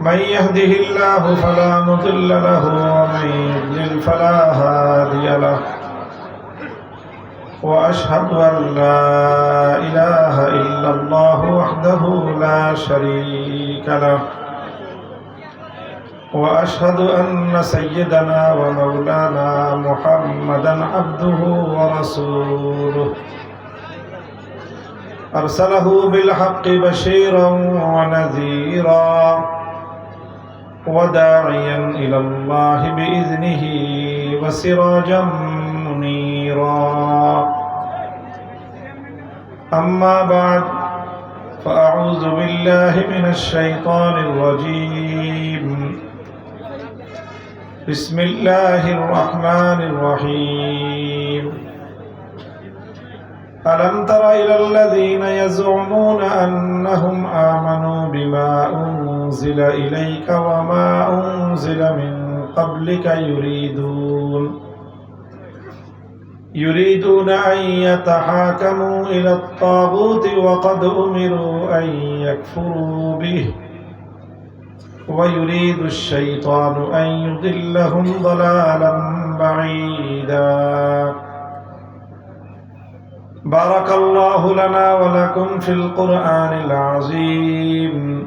من يهده الله فلا مضل له ومن يضلل فلا هادي له. وأشهد أن لا إله إلا الله وحده لا شريك له. وأشهد أن سيدنا ومولانا محمدا عبده ورسوله. أرسله بالحق بشيرا ونذيرا. وداعيا إلى الله بإذنه وسراجا منيرا. أما بعد فأعوذ بالله من الشيطان الرجيم. بسم الله الرحمن الرحيم. ألم تر إلى الذين يزعمون أنهم آمنوا بما أنزل إليك وما أنزل من قبلك يريدون. يريدون أن يتحاكموا إلى الطاغوت وقد أمروا أن يكفروا به. ويريد الشيطان أن يضلهم ضلالا بعيدا. بارك الله لنا ولكم في القرآن العظيم.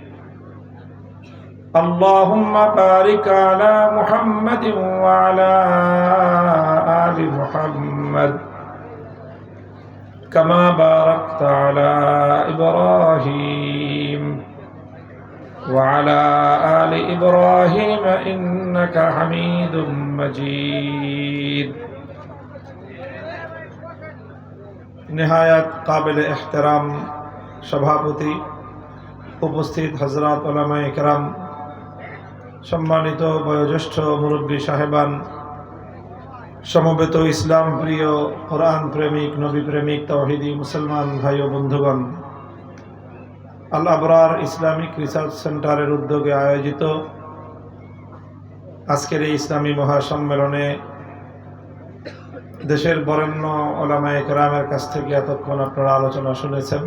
اللهم بارك على محمد وعلى آل محمد كما باركت على إبراهيم وعلى آل إبراهيم إنك حميد مجيد নেহায়াত কাবিল এহতেরাম সভাপতি উপস্থিত হজরত ওলামা একরাম সম্মানিত বয়োজ্যেষ্ঠ মুরব্বী সাহেবান, সমবেত ইসলাম প্রিয় কোরআন প্রেমিক, নবী প্রেমিক তহিদি মুসলমান ভাই ও বন্ধুগণ, আল ইসলামিক রিসার্চ সেন্টারের উদ্যোগে আয়োজিত আজকের এই ইসলামী মহাসম্মেলনে দেশের বরেণ্য ওলামায় কেরামের কাছ থেকে এতক্ষণ আপনারা আলোচনা শুনেছেন।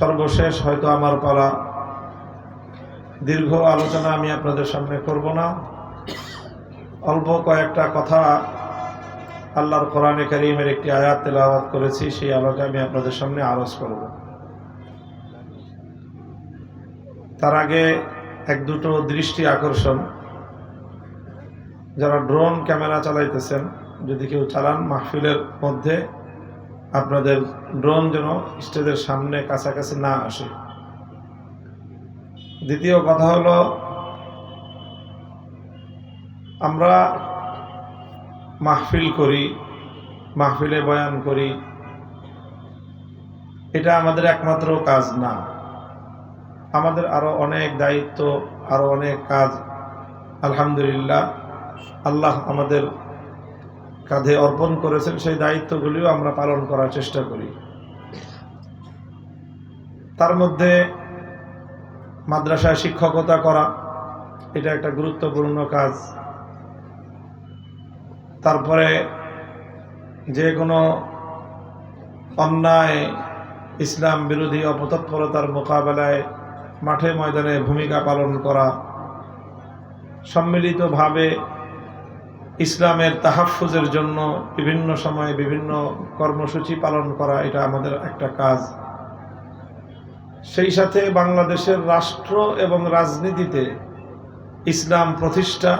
সর্বশেষ হয়তো আমার পালা দীর্ঘ আলোচনা আমি আপনাদের সামনে করব না। অল্প কয়েকটা কথা আল্লাহর কোরআনে করিমের একটি আয়াত তেলাওয়াত করেছি, সেই আলোকে আমি আপনাদের সামনে আরজ করব। তার আগে এক দুটো দৃষ্টি আকর্ষণ। যারা ড্রোন ক্যামেরা চালাইতেছেন, যদি কেউ চালান মাহফিলের মধ্যে, আপনাদের ড্রোন যেন স্টেজের সামনে কাছাকাছি না আসে। দ্বিতীয় কথা হলো, আমরা মাহফিল করি, মাহফিলে বয়ান করি। এটা আমাদের একমাত্র কাজ না। আমাদের আরও অনেক দায়িত্ব, আরও অনেক কাজ। আলহামদুলিল্লাহ, আল্লাহ আমাদের কাঁধে অর্পণ করেছেন, সেই দায়িত্বগুলিও আমরা পালন করার চেষ্টা করি। তার মধ্যে মাদ্রাসায় শিক্ষকতা করা, এটা একটা গুরুত্বপূর্ণ কাজ। তারপরে যে কোনো অন্যায় ইসলাম বিরোধী অপতৎপরতার মোকাবেলায় মাঠে ময়দানে ভূমিকা পালন করা, সম্মিলিতভাবে ইসলামের তাহাফুজের জন্য বিভিন্ন সময়ে বিভিন্ন কর্মসূচি পালন করা, এটা আমাদের একটা কাজ। সেই সাথে বাংলাদেশের রাষ্ট্র এবং রাজনীতিতে ইসলাম প্রতিষ্ঠা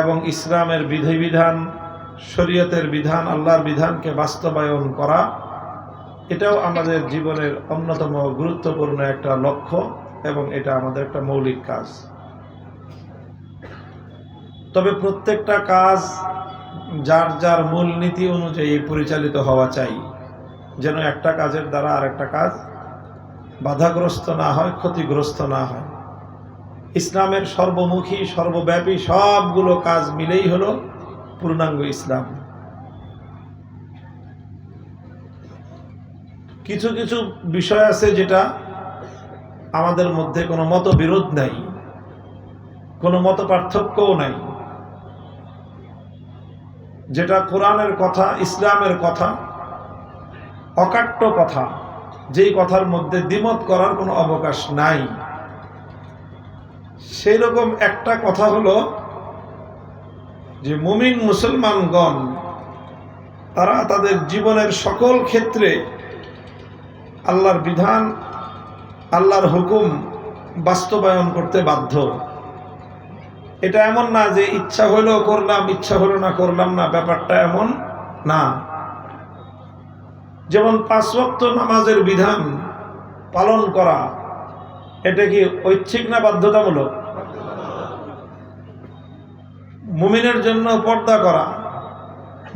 এবং ইসলামের বিধিবিধান, শরীয়তের বিধান, আল্লাহর বিধানকে বাস্তবায়ন করা, এটাও আমাদের জীবনের অন্যতম গুরুত্বপূর্ণ একটা লক্ষ্য এবং এটা আমাদের একটা মৌলিক কাজ। তবে প্রত্যেকটা কাজ যার যার মূল নীতি অনুযায়ী পরিচালিত হওয়া চাই, যেন একটা কাজের দ্বারা আরেকটা কাজ বাধাগ্রস্ত না হয়, ক্ষতিগ্রস্ত না হয়। ইসলামের সর্বমুখী, সর্বব্যাপী সবগুলো কাজ মিলেই হলো পূর্ণাঙ্গ ইসলাম। কিছু কিছু বিষয় আছে যেটা আমাদের মধ্যে কোনো মতবিরোধ নাই, কোনো মত পার্থক্যও নাই। যেটা কোরআনের কথা, ইসলামের কথা, অকাট্য কথা যেই কথার মধ্যে দ্বিমত করার কোনো অবকাশ নাই। সেই রকম একটা কথা হলো যে মুমিন মুসলমানগণ, তারা তাদের জীবনের সকল ক্ষেত্রে আল্লাহর বিধান, আল্লাহর হুকুম বাস্তবায়ন করতে বাধ্য। এটা এমন না যে ইচ্ছা হলেও করলাম, ইচ্ছা হলো না করলাম না, ব্যাপারটা এমন না। যেমন পাঁচ ওয়াক্ত নামাজের বিধান পালন করা, এটা কি ঐচ্ছিক না বাধ্যতামূলক? মুমিনের জন্য পর্দা করা,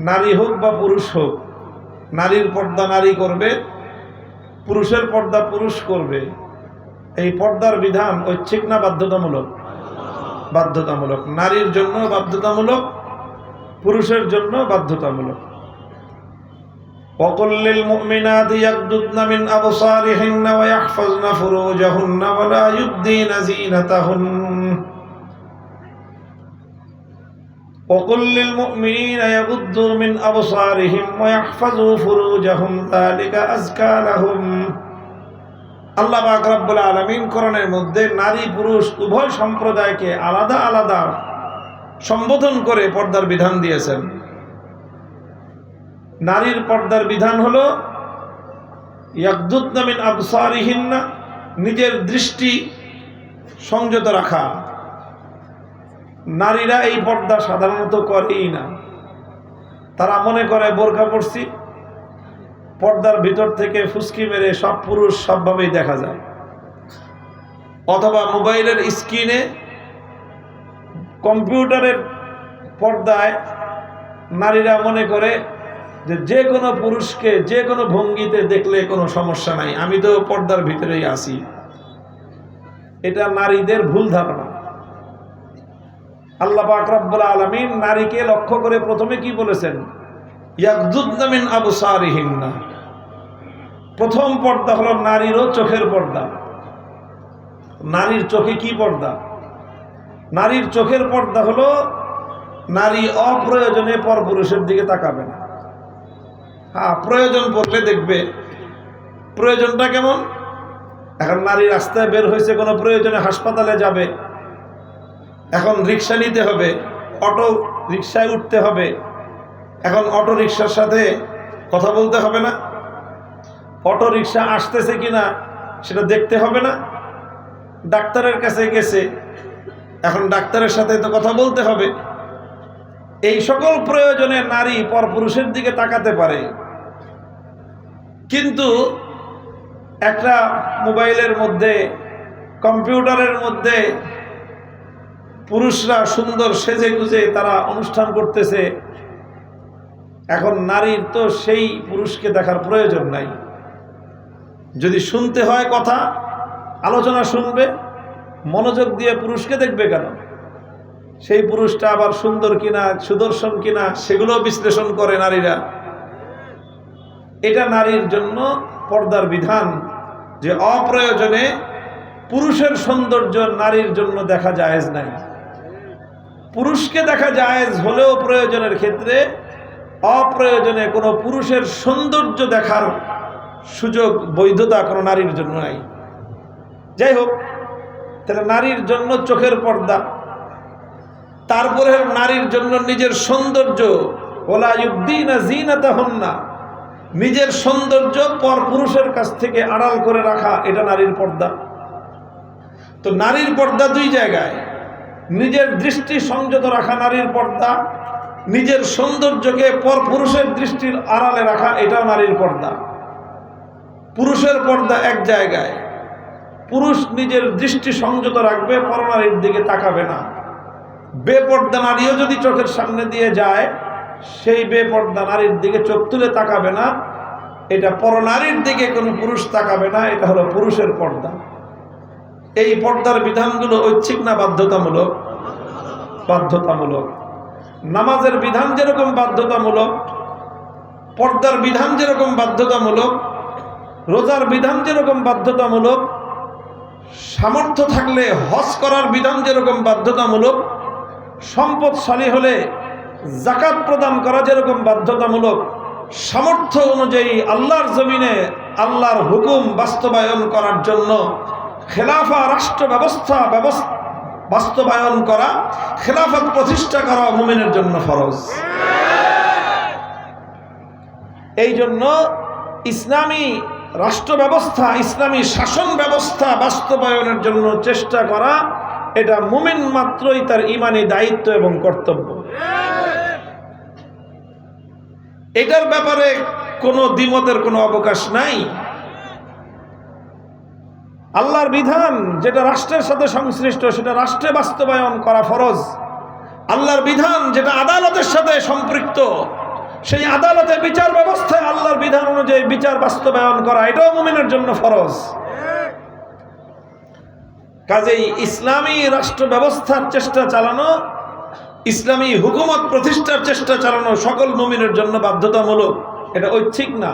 নারী হোক বা পুরুষ হোক, নারীর পর্দা নারী করবে, পুরুষের পর্দা পুরুষ করবে, এই পর্দার বিধান ঐচ্ছিক না বাধ্যতামূলক? বাধ্যতামূলক। নারীর জন্য বাধ্যতামূলক, পুরুষের জন্য বাধ্যতামূলক। وقل للمؤمنات يغضضن من أبصارهن ويحفظن فروجهن ولا يبدين زينتهن وقل للمؤمنين يغضوا من أبصارهم ويحفظوا فروجهم ذلك أزكى لهم আল্লাহ পাক রব্বুল আলামিন করণের মধ্যে নারী পুরুষ উভয় সম্প্রদায়কে আলাদা আলাদা সম্বোধন করে পর্দার বিধান দিয়েছেন নারীর পর্দার বিধান হলো ইয়াকদুদ্দামিন আবসারিহিন্না, নিজের দৃষ্টি সংযত রাখা। নারীরা এই পর্দা সাধারণত করেই না। তারা মনে করে, বোরখা পড়ছি পর্দার ভিতর থেকে ফুসকি মেরে সব পুরুষ সবভাবেই দেখা যায়। অথবা মোবাইলের স্ক্রিনে কম্পিউটারের পর্দায় নারীরা মনে করে যে যে কোনো পুরুষকে, যে কোনো ভঙ্গিতে দেখলে কোনো সমস্যা নাই। আমি তো পর্দার ভিতরেই আছি। এটা নারীদের ভুল ধারণা। আল্লাহ আকরাবুল আলমিন নারীকে লক্ষ্য করে প্রথমে কি বলেছেন? ইয়াকদুদ্দামিন আবু সারিহিন্না প্রথম পর্দা হলো নারীরও চোখের পর্দা। নারীর চোখে কি পর্দা? নারীর চোখের পর্দা হলো নারী অপ্রয়োজনে পরপুরুষের দিকে তাকাবে না। হ্যাঁ প্রয়োজন পড়লে দেখবে। প্রয়োজনটা কেমন? এখন নারী রাস্তায় বের হয়েছে, কোনো প্রয়োজনে হাসপাতালে যাবে। এখন রিক্সা নিতে হবে, অটো রিক্সায় উঠতে হবে। এখন অটো রিক্সার সাথে কথা বলতে হবে না। অটো রিক্সা আসতেছে কি না সেটা দেখতে হবে না। ডাক্তারের কাছে গেছে, এখন ডাক্তারের সাথে তো কথা বলতে হবে। এই সকল প্রয়োজনে নারী পরপুরুষের দিকে তাকাতে পারে। কিন্তু একটা মোবাইলের মধ্যে, কম্পিউটারের মধ্যে পুরুষরা সুন্দর সেজে গুজে তারা অনুষ্ঠান করতেছে। এখন নারীর তো সেই পুরুষকে দেখার প্রয়োজন নাই। যদি শুনতে হয় কথা, আলোচনা শুনবে, মনোযোগ দিয়ে পুরুষকে দেখবে কেন? সেই পুরুষটা আবার সুন্দর কিনা, সুদর্শন কিনা, সেগুলো বিশ্লেষণ করে নারীরা। এটা নারীর জন্য পর্দার বিধান যে অপ্রয়োজনে পুরুষের সৌন্দর্য নারীর জন্য দেখা জায়েজ নাই। পুরুষকে দেখা জায়েজ হলেও প্রয়োজনের ক্ষেত্রে অপ্রয়োজনে কোনো পুরুষের সৌন্দর্য দেখার সুযোগ, বৈধতা কোনো নারীর জন্য নাই। যাই হোক, তাহলে নারীর জন্য চোখের পর্দা তারপরে নারীর জন্য নিজের সৌন্দর্য, ওলা ইউদ্দিনা জিনাতা না নিজের সৌন্দর্য পর পুরুষের কাছ থেকে আড়াল করে রাখা, এটা নারীর পর্দা। তো নারীর পর্দা দুই জায়গায়। নিজের দৃষ্টি সংযত রাখা নারীর পর্দা, নিজের সৌন্দর্যকে পর পুরুষের দৃষ্টির আড়ালে রাখা, এটাও নারীর পর্দা। পুরুষের পর্দা এক জায়গায়। পুরুষ নিজের দৃষ্টি সংযত রাখবে, পরনারীর দিকে তাকাবে না। বেপর্দা নারীও যদি চোখের সামনে দিয়ে যায়, সেই বেপর্দা নারীর দিকে চোখ তুলে তাকাবে না এটা পরনারীর দিকে কোনো পুরুষ তাকাবে না, এটা হলো পুরুষের পর্দা। এই পর্দার বিধানগুলো ঐচ্ছিক না বাধ্যতামূলক? বাধ্যতামূলক। নামাজের বিধান যেরকম বাধ্যতামূলক, পর্দার বিধান যেরকম বাধ্যতামূলক, রোজার বিধান যেরকম বাধ্যতামূলক, সামর্থ্য থাকলে হজ করার বিধান যেরকম বাধ্যতামূলক সম্পদশালী হলে জাকাত প্রদান করা যেরকম বাধ্যতামূলক সামর্থ্য অনুযায়ী আল্লাহর জমিনে আল্লাহর হুকুম বাস্তবায়ন করার জন্য খেলাফা রাষ্ট্র ব্যবস্থা বাস্তবায়ন করা, খেলাফত প্রতিষ্ঠা করা মুমিনের জন্য ফরজ। এই জন্য ইসলামী রাষ্ট্র ব্যবস্থা, ইসলামী শাসন ব্যবস্থা বাস্তবায়নের জন্য চেষ্টা করা, এটা মুমিন মাত্রই তার ইমানি দায়িত্ব এবং কর্তব্য। এটার ব্যাপারে কোনো দ্বিমতের কোনো অবকাশ নাই। আল্লাহর বিধান, যেটা রাষ্ট্রের সাথে সংশ্লিষ্ট, সেটা রাষ্ট্রে বাস্তবায়ন করা ফরজ। আল্লাহর বিধান, যেটা আদালতের সাথে সম্পৃক্ত, সেই আদালতে বিচার ব্যবস্থায় আল্লাহর বিধান অনুযায়ী বিচার বাস্তবায়ন করা, এটাও মুমিনের জন্য ফরজ। কাজেই ইসলামী রাষ্ট্র ব্যবস্থার চেষ্টা চালানো ইসলামী হুকুমত প্রতিষ্ঠার চেষ্টা চালানো সকল মুমিনের জন্য বাধ্যতামূলক, এটা ঐচ্ছিক না।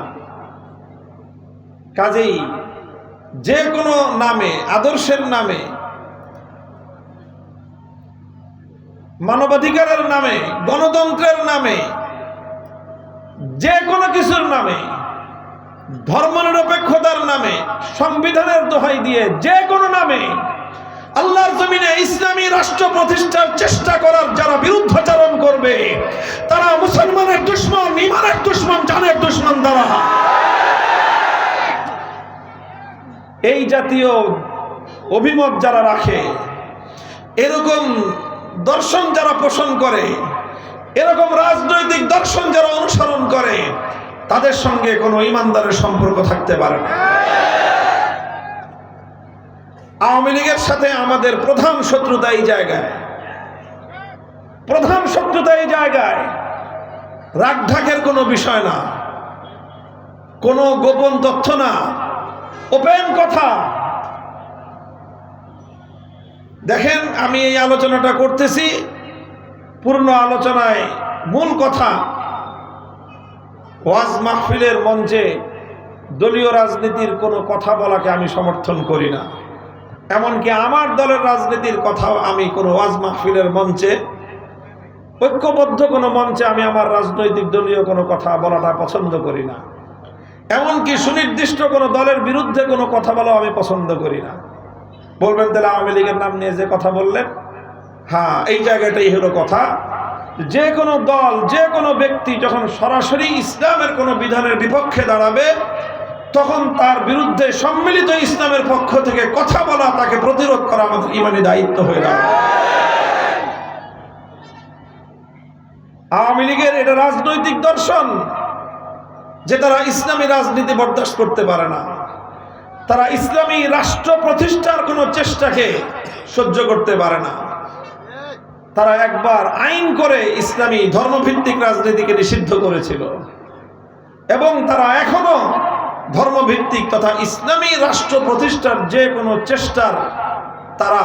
কাজেই যে কোনো নামে, আদর্শের নামে, মানবাধিকারের নামে, গণতন্ত্রের নামে, যে কোনো কিছুর নামে, ধর্মনিরপেক্ষতার নামে, সংবিধানের দোহাই দিয়ে যে কোনো নামে আল্লাহর জমিনে ইসলামী রাষ্ট্র প্রতিষ্ঠার চেষ্টা করার যারা বিরুদ্ধাচরণ করবে, তারা মুসলমানের দুশ্মন, ইমানের দুশ্মন, জানের দুশ্মন দ্বারা। এই জাতীয় অভিমত যারা রাখে, এরকম দর্শন যারা পোষণ করে, এরকম রাজনৈতিক দর্শন যারা অনুসরণ করে, তাদের সঙ্গে কোনো ইমানদারের সম্পর্ক থাকতে পারে না। আওয়ামী লীগের সাথে আমাদের প্রধান শত্রুতা এই জায়গায়। প্রধান শত্রুতা এই জায়গায়। রাগঢাকের কোনো বিষয় না। কোনো গোপন তথ্য না। ওপেন কথা। দেখেন, আমি এই আলোচনাটা করতেছি। পূর্ণ আলোচনায় মূল কথা, ওয়াজ মাহফিলের মঞ্চে দলীয় রাজনীতির কোনো কথা বলাকে আমি সমর্থন করি না। এমনকি আমার দলের রাজনীতির কথাও আমি কোনো ওয়াজ মাহফিলের মঞ্চে, ঐক্যবদ্ধ কোনো মঞ্চে আমি আমার রাজনৈতিক দলীয় কোনো কথা বলাটা পছন্দ করি না। এমনকি সুনির্দিষ্ট কোনো দলের বিরুদ্ধে কোনো কথা বলাও আমি পছন্দ করি না। বলবেন তাহলে আওয়ামী লীগের নাম নিয়ে যে কথা বললেন হ্যাঁ এই জায়গাটাই হলো কথা। যে কোনো দল, যে কোনো ব্যক্তি যখন সরাসরি ইসলামের কোনো বিধানের বিপক্ষে দাঁড়াবে তখন তার বিরুদ্ধে সম্মিলিত ইসলামের পক্ষ থেকে কথা বলা, তাকে প্রতিরোধ করা আমাদের ইমানি দায়িত্ব হয়ে দাঁড়াবে আওয়ামী লীগের এটা রাজনৈতিক দর্শন যে তারা ইসলামী রাজনীতি বরদাস্ত করতে পারে না। তারা ইসলামী রাষ্ট্র প্রতিষ্ঠার কোনো চেষ্টাকে সহ্য করতে পারে না। তারা একবার আইন করে ইসলামী ধর্মভিত্তিক রাজনীতিকে নিষিদ্ধ করেছিল। এবং তারা এখনও ধর্মভিত্তিক তথা ইসলামী রাষ্ট্র প্রতিষ্ঠার যে কোনো চেষ্টার তারা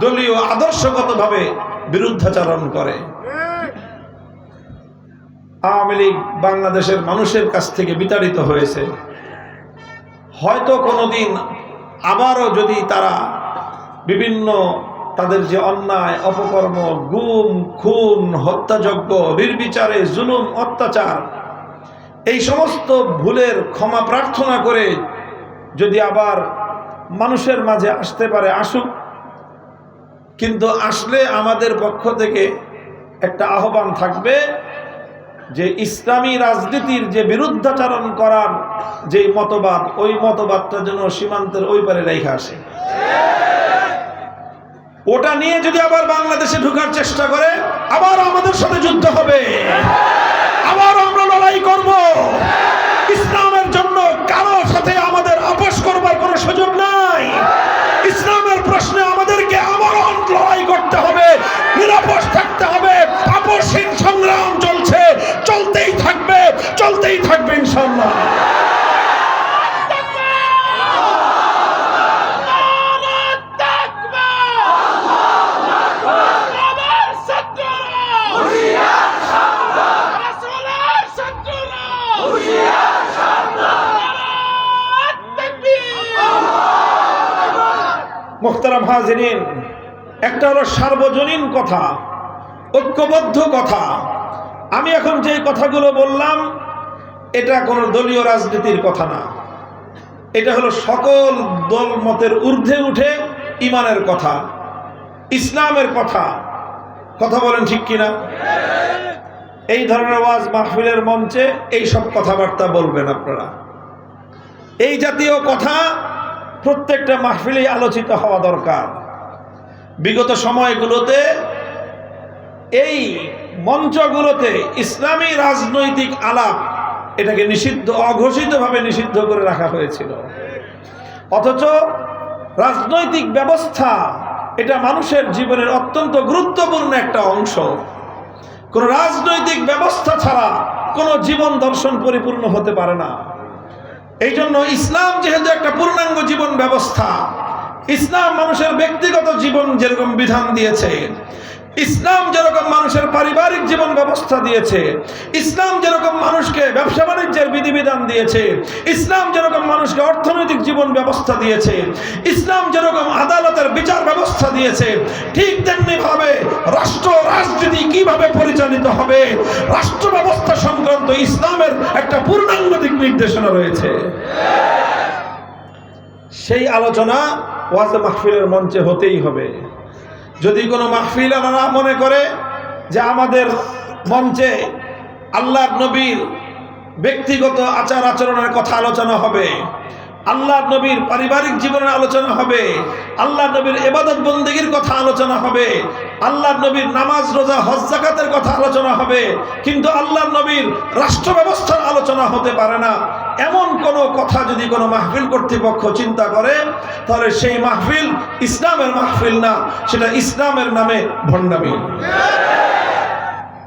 দলীয় আদর্শগতভাবে বিরুদ্ধাচরণ করে। আওয়ামী লীগ বাংলাদেশের মানুষের কাছ থেকে বিতাড়িত হয়েছে। হয়তো কোনোদিন আবারও যদি তারা বিভিন্ন তাদের যে অন্যায়, অপকর্ম, গুম, খুন, হত্যাযজ্ঞ, নির্বিচারে জুলুম, অত্যাচার এই সমস্ত ভুলের ক্ষমা প্রার্থনা করে যদি আবার মানুষের মাঝে আসতে পারে, আসুক। কিন্তু আসলে আমাদের পক্ষ থেকে একটা আহ্বান থাকবে যে ইসলামী রাজনীতির যে বিরুদ্ধাচরণ করার যে মতবাদ, ওই মতবাদটা যেন সীমান্তের ওই পারে রেখে আসে। ওটা নিয়ে যদি আবার বাংলাদেশে ঢুকার চেষ্টা করে, আবার আমাদের সাথে যুদ্ধ হবে। লড়াই করব। ইসলামের জন্য কারও সাথে আমাদের আপোষ করবার কোনো সুযোগ নাই। ইসলামের প্রশ্নে আমাদেরকে আমরণ লড়াই করতে হবে, নিরাপদ থাকতে হবে। আপোষহীন সংগ্রাম চলছে, চলতেই থাকবে চলতেই থাকবে ইনশাল্লাহ হলো সার্বজনীন কথা, ঐক্যবদ্ধ কথা। আমি এখন যে কথাগুলো বললাম, এটা কোনো দলীয় রাজনীতির কথা না। এটা হলো সকল দল মতের ঊর্ধ্বে উঠে ইমানের কথা, ইসলামের কথা। কথা বলেন ঠিক কিনা? এই ধরনের ওয়াজ মাহফিলের মঞ্চে এই সব কথাবার্তা বলবেন আপনারা। এই জাতীয় কথা প্রত্যেকটা মাহফিলেই আলোচিত হওয়া দরকার। বিগত সময়গুলোতে এই মঞ্চগুলোতে ইসলামী রাজনৈতিক আলাপ এটাকে নিষিদ্ধ, অঘোষিতভাবে নিষিদ্ধ করে রাখা হয়েছিল। অথচ রাজনৈতিক ব্যবস্থা এটা মানুষের জীবনের অত্যন্ত গুরুত্বপূর্ণ একটা অংশ। কোন রাজনৈতিক ব্যবস্থা ছাড়া কোনো জীবন দর্শন পরিপূর্ণ হতে পারে না। এই জন্য ইসলাম যেহেতু একটা পূর্ণাঙ্গ জীবন ব্যবস্থা ইসলাম মানুষের ব্যক্তিগত জীবন যেরকম বিধান দিয়েছে, ইসলাম যেরকম মানুষের পারিবারিক জীবন ব্যবস্থা দিয়েছে, ইসলাম যেরকম মানুষকে ব্যবসা বাণিজ্যের বিধিবিধান দিয়েছে, ইসলাম যেরকম মানুষকে অর্থনৈতিক জীবন ব্যবস্থা দিয়েছে, ইসলাম যেরকম আদালতের বিচার ব্যবস্থা দিয়েছে, ঠিক তেমনি ভাবে রাষ্ট্র রাজনীতি কীভাবে পরিচালিত হবে, রাষ্ট্র ব্যবস্থা সংক্রান্ত ইসলামের একটা পূর্ণাঙ্গ দিক নির্দেশনা রয়েছে। সেই আলোচনা ওয়াজ মাহফিলের মঞ্চে হতেই হবে। যদি কোনো মাহফিল আমরা মনে করে যে আমাদের মঞ্চে আল্লাহ নবীর ব্যক্তিগত আচার আচরণের কথা আলোচনা হবে আল্লাহ নবীর পারিবারিক জীবনের আলোচনা হবে আল্লাহ নবীর এবাদত বন্দীগীর কথা আলোচনা হবে আল্লাহ নবীর নামাজ, রোজা, হজ জাকাতের কথা আলোচনা হবে, কিন্তু আল্লাহ নবীর রাষ্ট্র ব্যবস্থার আলোচনা হতে পারে না। এমন কোনো কথা যদি কোনো মাহফিল কর্তৃপক্ষ চিন্তা করে, তাহলে সেই মাহফিল ইসলামের মাহফিল না, সেটা ইসলামের নামে ভণ্ডামি।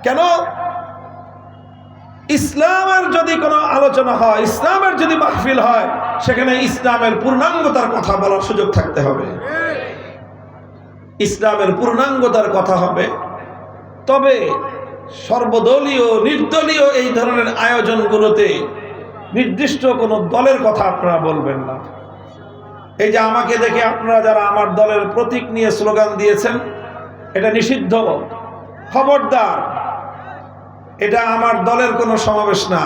কেন? ইসলামের যদি কোনো আলোচনা হয়, ইসলামের যদি মাহফিল হয়, সেখানে ইসলামের পূর্ণাঙ্গতার কথা বলার সুযোগ থাকতে হবে। ইসলামের পূর্ণাঙ্গতার কথা হবে। তবে সর্বদলীয়, নির্দলীয় এই ধরনের আয়োজনগুলোতে নির্দিষ্ট কোনো দলের কথা আপনারা বলবেন না। এই যে আমাকে দেখে আপনারা যারা আমার দলের প্রতীক নিয়ে স্লোগান দিয়েছেন, এটা নিষিদ্ধ। খবরদার এটা আমার দলের কোনো সমাবেশ না।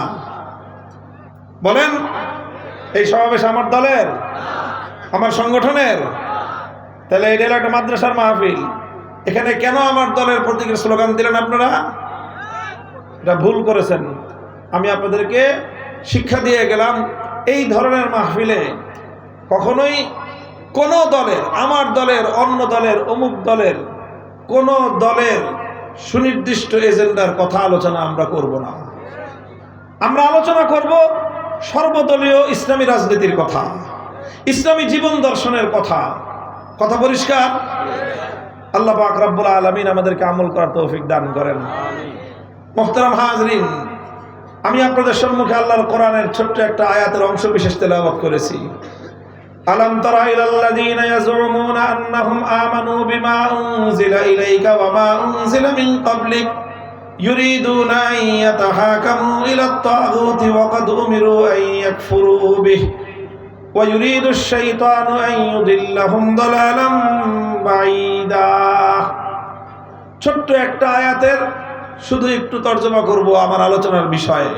বলেন, এই সমাবেশ আমার দলের? আমার সংগঠনের? তাহলে এটা হলো একটা মাদ্রাসার মাহফিল। এখানে কেন আমার দলের প্রতীকের স্লোগান দিলেন আপনারা? এটা ভুল করেছেন। আমি আপনাদেরকে শিক্ষা দিয়ে গেলাম, এই ধরনের মাহফিলে কখনোই কোনো দলের, আমার দলের, অন্য দলের, অমুক দলের, কোনো দলের সুনির্দিষ্ট এজেন্ডার কথা আলোচনা আমরা করব না। আমরা আলোচনা করব সর্বদলীয় ইসলামী রাজনীতির কথা, ইসলামী জীবন দর্শনের কথা। কথা পরিষ্কার? আল্লাহ পাক রব্বুল আলমিন আমাদেরকে আমল করার তৌফিক দান করেন। মোহতারাম হাজরিন, আমি আপনাদের সম্মুখে আল্লাহর কোরআনের ছোট্ট একটা আয়াতের অংশ বিশেষ তেলাওয়াত করেছি। আলম তারা ইলাল্লাযীনা ইয়াজুমুনা আন্নাহুম আমানু বিমা উনজিলা ইলাইকা ওয়া মা উনজিলা মিন ক্বাবলিক يريدون أن يتحاكموا إلى الطاغوت وقد أمروا أن يكفروا به ويريد الشيطان أن يضلهم ضلالا بعيدا ছোট্ট একটা আয়াতের শুধু একটু তর্জমা করব আমার আলোচনার বিষয়ে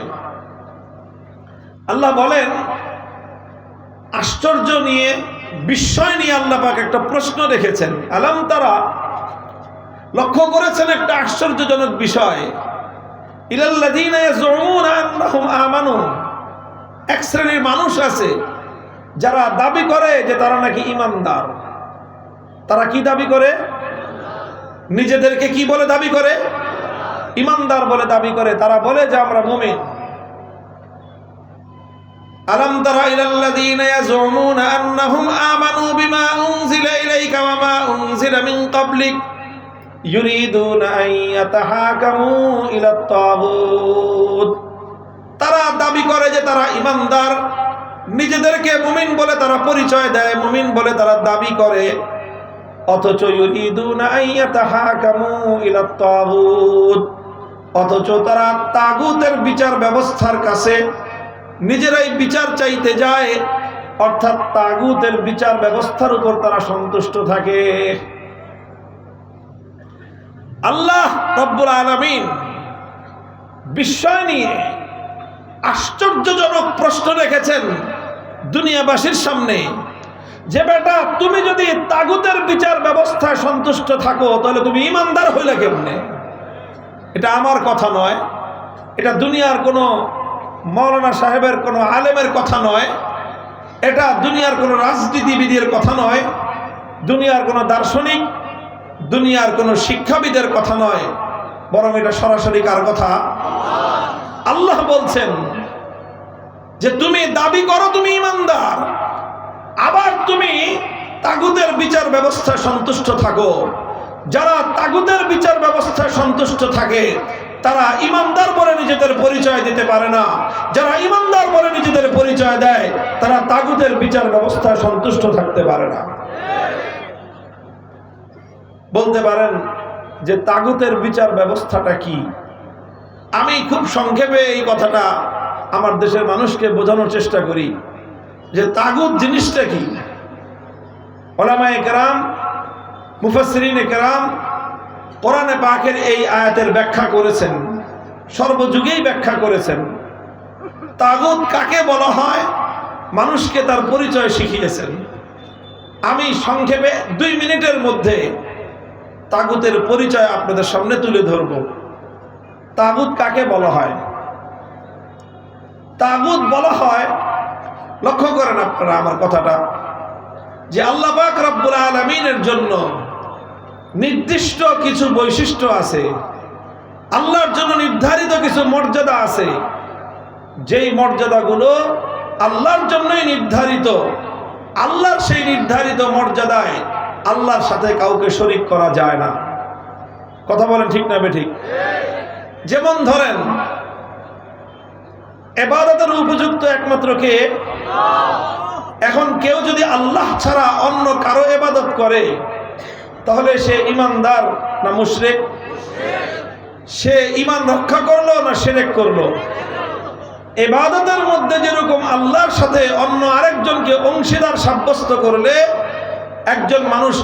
আল্লাহ বলেন আশ্চর্য নিয়ে, বিস্ময় নিয়ে আল্লাহ পাক একটা প্রশ্ন রেখেছেন। আলাম তারা, লক্ষ্য করেছেন একটা আশ্চর্যজনক বিষয়। এক শ্রেণির মানুষ আছে, যারা দাবি করে যে তারা নাকি ইমানদার। তারা কি দাবি করে? নিজেদেরকে কি বলে দাবি করে? ইমানদার বলে দাবি করে। তারা বলে যে আমরা মুমিন। আলম তারা ইলাল্লাযীনা ইয়াজুমুনা আন্নাহুম আমানু বিমা উনজিলা ইলাইকা ওয়া মা উনজিলা মিন ক্বাবলিক ইউরিদুনা আন ইয়াতাহাকামু ইলা আত-তাগুত তারা দাবি করে যে তারা ইমানদার, নিজেদেরকে মুমিন বলে তারা পরিচয় দেয়, মুমিন বলে তারা দাবি করে। অথচ অথচ তারা তাগুতের বিচার ব্যবস্থার কাছে নিজেরাই বিচার চাইতে যায়, অর্থাৎ তাগুতের বিচার ব্যবস্থার উপর তারা সন্তুষ্ট থাকে। আল্লাহ রব্বুল আলমিন বিস্ময় নিয়ে আশ্চর্যজনক প্রশ্ন রেখেছেন দুনিয়াবাসীর সামনে যে, বেটা, তুমি যদি তাগুতের বিচার ব্যবস্থায় সন্তুষ্ট থাকো, তাহলে তুমি ইমানদার হইলে কেমনে? এটা আমার কথা নয়। এটা দুনিয়ার কোনো মৌলানা সাহেবের কোনো আলেমের কথা নয়। এটা দুনিয়ার কোনো রাজনীতিবিদের কথা নয়। দুনিয়ার কোনো দার্শনিক, দুনিয়ার কোনো শিক্ষাবিদের কথা নয়। বরং এটা সরাসরি কার কথা? আল্লাহ বলছেন যে, তুমি দাবি করো, তুমি ইমানদার। আবার তুমি তাগুদের বিচার ব্যবস্থায় সন্তুষ্ট থাকো। যারা তাগুদের বিচার ব্যবস্থায় সন্তুষ্ট থাকে তারা ইমানদার বলে নিজেদের পরিচয় দিতে পারে না। যারা ইমানদার বলে নিজেদের পরিচয় দেয়, তারা তাগুদের বিচার ব্যবস্থায় সন্তুষ্ট থাকতে পারে না। বলতে পারেন যে তাগুতের বিচার ব্যবস্থাটা কি? আমি খুব সংক্ষেপে এই কথাটা আমার দেশের মানুষকে বোঝানোর চেষ্টা করি যে তাগুত জিনিসটা কি? ওলামায় কেরাম মুফাসরিন কেরাম কোরআনে পাকের এই আয়াতের ব্যাখ্যা করেছেন, সর্বযুগেই ব্যাখ্যা করেছেন। তাগুত কাকে বলা হয়? মানুষকে তার পরিচয় শিখিয়েছেন। আমি সংক্ষেপে দুই মিনিটের মধ্যে তাগুতের পরিচয় আপনাদের সামনে তুলে ধরব। তাগুত কাকে বলা হয়? তাগুত বলা হয়, লক্ষ্য করেন আপনারা আমার কথাটা, যে আল্লাহ পাক রব্বুল আলমিনের জন্য নির্দিষ্ট কিছু বৈশিষ্ট্য আছে। আল্লাহর জন্য নির্ধারিত কিছু মর্যাদা আছে। যেই মর্যাদাগুলো আল্লাহর জন্যই নির্ধারিত আল্লাহর সেই নির্ধারিত মর্যাদায় আল্লাহর সাথে কাউকে শরিক করা যায় না। কথা বলেন ঠিক না ঠিক যেমন ধরেন এবাদতের উপযুক্ত একমাত্র কে? এখন কেউ যদি আল্লাহ ছাড়া অন্য কারও এবাদত করে তাহলে সে ইমানদার না মুশরেক? সে ইমান রক্ষা করল না সেরেক করল? এবাদতের মধ্যে যেরকম আল্লাহর সাথে অন্য আরেকজনকে অংশীদার সাব্যস্ত করলে, একজন মানুষ